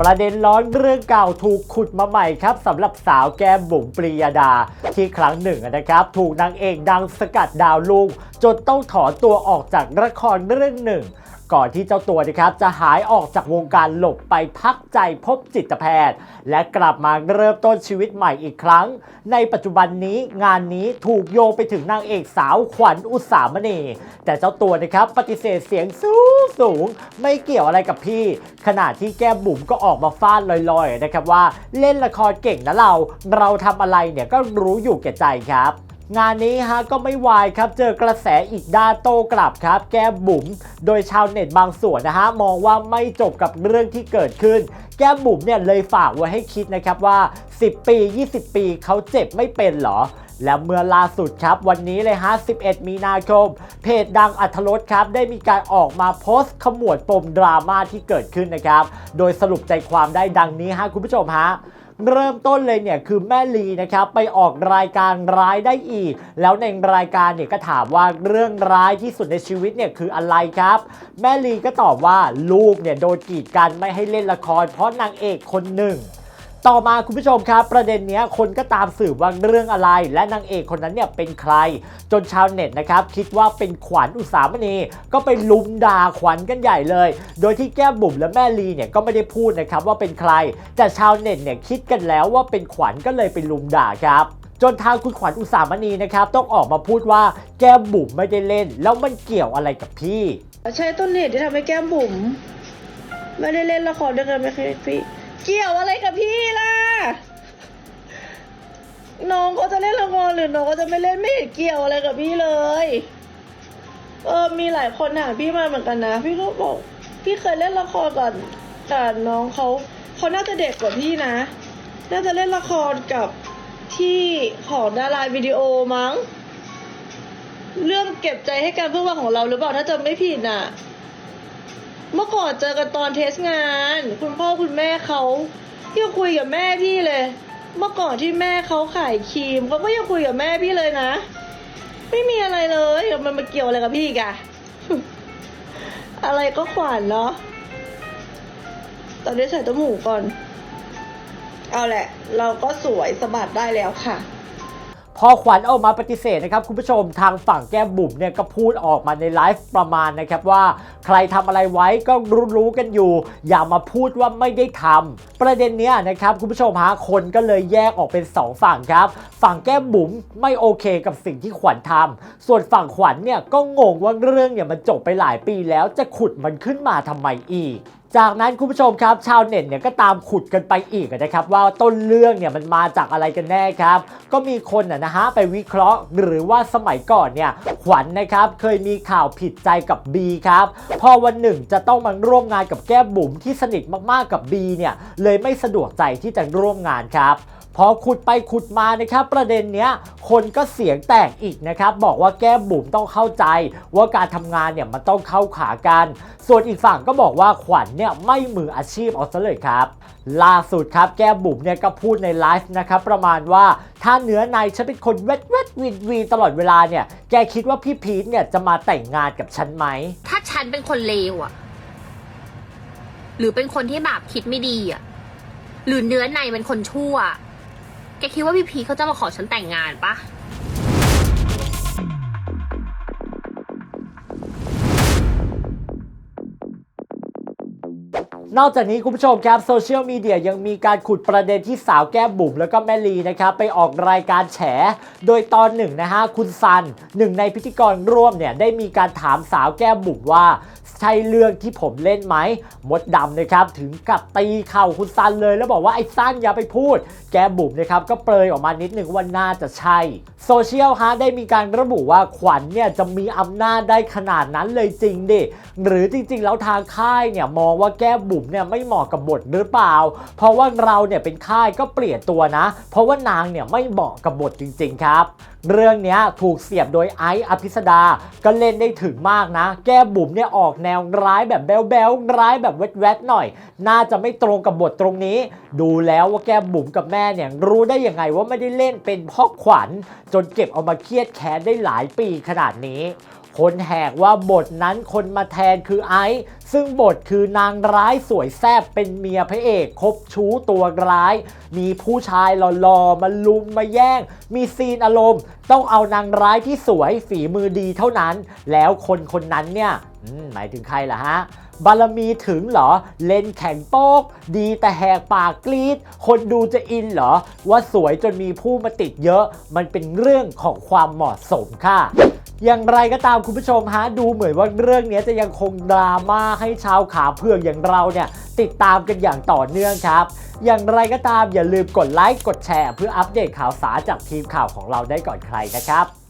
ประเด็นร้อนเรื่องเก่าถูกขุดมาใหม่ครับสำหรับสาวแก้มบุ๋มปรียดา ที่ครั้งหนึ่งนะครับ ถูกนางเอกดังสกัดดาวลุงจนต้องถอนตัวออกจากละครเรื่องหนึ่งก่อนที่เจ้าตัวนะครับจะหายออกจากวงการหลบไปพักใจพบจิตแพทย์ และกลับมาเริ่มต้นชีวิตใหม่อีกครั้ง ในปัจจุบันนี้งานนี้ถูกโยงไปถึงนางเอกสาวขวัญอุสามณี แต่เจ้าตัวนะครับปฏิเสธเสียงสูงสูง ไม่เกี่ยวอะไรกับพี่ ขณะที่แก้มบุ๋มก็ออกมาฟาดลอยๆนะครับว่าเล่นละครเก่งนะเรา เราทำอะไรเนี่ยก็รู้อยู่แก่ใจครับ งานนี้ฮะก็ไม่วายครับ เจอกระแสอีกด้านโต้กลับครับ แก้บุ๋ม โดยชาวเน็ตบางส่วนนะฮะมองว่าไม่จบกับเรื่องที่เกิดขึ้น แก้บุ๋มเนี่ยเลยฝากไว้ให้คิดนะครับว่า 10 ปี 20 ปีเขาเจ็บไม่เป็นหรอและเมื่อล่าสุดครับวันนี้เลยฮะ 11 มีนาคม เพจดังอัธรสครับ ได้มีการออกมาโพสต์ขมวดปมดราม่าที่เกิดขึ้นนะครับ โดยสรุปใจความได้ดังนี้ฮะคุณผู้ชมฮะ เริ่มต้นเลยเนี่ยคือแม่ลีนะครับไปออกรายการร้ายได้อีก แล้วในรายการเนี่ยก็ถามว่าเรื่องร้ายที่สุดในชีวิตเนี่ยคืออะไรครับ แม่ลีก็ตอบว่าลูกเนี่ยโดนกีดกันไม่ให้เล่นละครเพราะนางเอกคนหนึ่ง ต่อมาคุณผู้ชมครับ ประเด็นนี้คนก็ตามสืบว่าเรื่องอะไร และนางเอกคนนั้นเนี่ยเป็นใคร จนชาวเน็ตนะครับ คิดว่าเป็นขวัญอุสามณี ก็ไปลุมด่าขวัญกันใหญ่เลย โดยที่แก้มบุ๋มและแม่ลีเนี่ยก็ไม่ได้พูดนะครับว่าเป็นใคร แต่ชาวเน็ตเนี่ยคิดกันแล้วว่าเป็นขวัญก็เลยไปลุมด่าครับจนทางคุณขวัญอุสามณีนะครับต้องออกมาพูดว่าแก้มบุ๋มไม่ได้เล่น แล้วมันเกี่ยวอะไรกับพี่ ใช่ต้นเหตุที่ทำให้แก้มบุ๋มไม่ได้เล่นละครด้วยกันไหมคะพี่ เกี่ยวอะไรกับพี่ล่ะ น้องเขาจะเล่นละครหรือน้องเขาจะไม่เล่นไม่เห็นเกี่ยวอะไรกับพี่เลย เออ มีหลายคนถามพี่มาเหมือนกันนะ พี่ก็บอก พี่เคยเล่นละครกับกับน้องเขาเขาน่าจะเด็กกว่าพี่นะ น่าจะเล่นละครกับที่ของดาราวิดีโอมั้ง เรื่องเก็บใจให้กันเพื่อวันของเราหรือเปล่าถ้าจำไม่ผิดน่ะ เมื่อก่อนเจอกันตอนเทสงาน คุณพ่อคุณแม่เขายังคุยกับแม่พี่เลย เมื่อก่อนที่แม่เขาขายครีมเขาก็ยังคุยกับแม่พี่เลยนะ ไม่มีอะไรเลยมันมาเกี่ยวอะไรกับพี่กะอะไรก็ขวานเนาะตอนนี้ใส่ต้มหูก่อน เอาแหละ เราก็สวยสะบัดได้แล้วค่ะ พอขวัญออกมาปฏิเสธนะครับคุณผู้ชมทางฝั่งแก้มบุ๋มเนี่ยก็พูดออกมาในไลฟ์ประมาณนะครับว่าใครทำอะไรไว้ก็รู้ๆกันอยู่ อย่ามาพูดว่าไม่ได้ทำประเด็นเนี้ยนะครับคุณผู้ชมฮะคนก็เลยแยกออกเป็น 2 ฝั่งครับ ฝั่งแก้มบุ๋มไม่โอเคกับสิ่งที่ขวัญทำส่วนฝั่งขวัญเนี่ยก็งงว่าเรื่องเนี่ยมันจบไปหลายปีแล้วจะขุดมันขึ้นมาทำไมอีก จากนั้นคุณผู้ชมครับชาวเน็ตเนี่ยก็ตามขุดกันไปอีกนะครับว่าต้นเรื่องเนี่ยมันมาจากอะไรกันแน่ครับ ก็มีคนนะนะฮะไปวิเคราะห์ หรือว่าสมัยก่อนเนี่ยขวัญนะครับเคยมีข่าวผิดใจกับ B ครับพอวันหนึ่งจะต้องมาร่วมงานกับแก้บุ๋มที่สนิทมากๆกับ B เนี่ยเลยไม่สะดวกใจที่จะร่วมงานครับ พอขุดไปขุดมานะครับประเด็นเนี้ยคนก็เสียงแตกอีกนะครับบอกว่าแก้มบุ๋มต้องเข้าใจ ว่าการทำงานเนี่ยมันต้องเข้าขากัน ส่วนอีกฝั่งก็บอกว่าขวัญเนี่ยไม่มืออาชีพเอาซะเลยครับ ล่าสุดครับแก้มบุ๋มเนี่ยก็พูดในไลฟ์นะครับประมาณว่าถ้าเนื้อในฉันเป็นคนเวทเวทวีดวีตลอดเวลาเนี่ยแกคิดว่าพี่พีทเนี่ยจะมาแต่งงานกับฉันไหม ถ้าฉันเป็นคนเลวอะหรือเป็นคนที่แบบคิดไม่ดีอะหรือเนื้อในเป็นคนชั่ว แกคิดว่าพี่พีเขาจะมาขอฉันแต่งงานปะ นอกจากนี้คุณผู้ชมครับโซเชียลมีเดียยังมีการขุดประเด็นที่สาวแก้มบุ๋มแล้วก็แม่ลีนะครับไปออกรายการแฉ โดยตอนหนึ่งนะฮะคุณซันหนึ่งในพิธีกรร่วมเนี่ยได้มีการถามสาวแก้มบุ๋มว่า ใช่เรื่องที่ผมเล่นไหมมดดำนะครับถึงกับตีเข่าคุณซันเลย แล้วบอกว่าไอ้ซันอย่าไปพูด แกบุ๋มนะครับก็เปรยออกมานิดหนึ่งว่าน่าจะใช่โซเชียลฮะได้มีการระบุว่าขวัญเนี่ยจะมีอำนาจได้ขนาดนั้นเลยจริงดิหรือจริง ๆ แล้วทางค่ายเนี่ยมองว่าแก้มบุ๋มเนี่ยไม่เหมาะกับบทหรือเปล่า เพราะว่าเราเนี่ยเป็นค่ายก็เปลี่ยนตัวนะ เพราะว่านางเนี่ยไม่เหมาะกับบทจริง ๆ ครับเรื่องนี้ถูกเสียบโดยไอซ์อภิสดา ก็เล่นได้ถึงมากนะ แก้บุ๋มเนี่ยออกแนวร้ายแบบแบ๊วๆร้ายแบบแวดๆหน่อย น่าจะไม่ตรงกับบทตรงนี้ ดูแล้วว่าแก้บุ๋มกับแม่เนี่ยรู้ได้ยังไงว่าไม่ได้เล่นเป็นพ่อขวัญ จนเก็บเอามาเครียดแค้นได้หลายปีขนาดนี้ คนแหกว่าบทนั้นคนมาแทนคือไอซ์ ซึ่งบทคือนางร้ายสวยแซ่บเป็นเมียพระเอกคบชู้ตัวร้าย มีผู้ชายหล่อๆมาลุมมาแย่ง มีซีนอารมณ์ ต้องเอานางร้ายที่สวยฝีมือดีเท่านั้น แล้วคนคนนั้นเนี่ยหมายถึงใครล่ะฮะบารมีถึงเหรอ เล่นแข่งโป๊ก ดีแต่แหกปากกรีด คนดูจะอินเหรอ ว่าสวยจนมีผู้มาติดเยอะ มันเป็นเรื่องของความเหมาะสมค่ะ อย่างไรก็ตามคุณผู้ชมฮะดูเหมือนว่าเรื่องนี้จะยังคงดราม่าให้ชาวขาเผือกอย่างเราเนี่ยติดตามกันอย่างต่อเนื่องครับ อย่างไรก็ตามอย่าลืมกดไลค์กดแชร์ เพื่ออัปเดตข่าวสารจากทีมข่าวของเราได้ก่อนใครนะครับ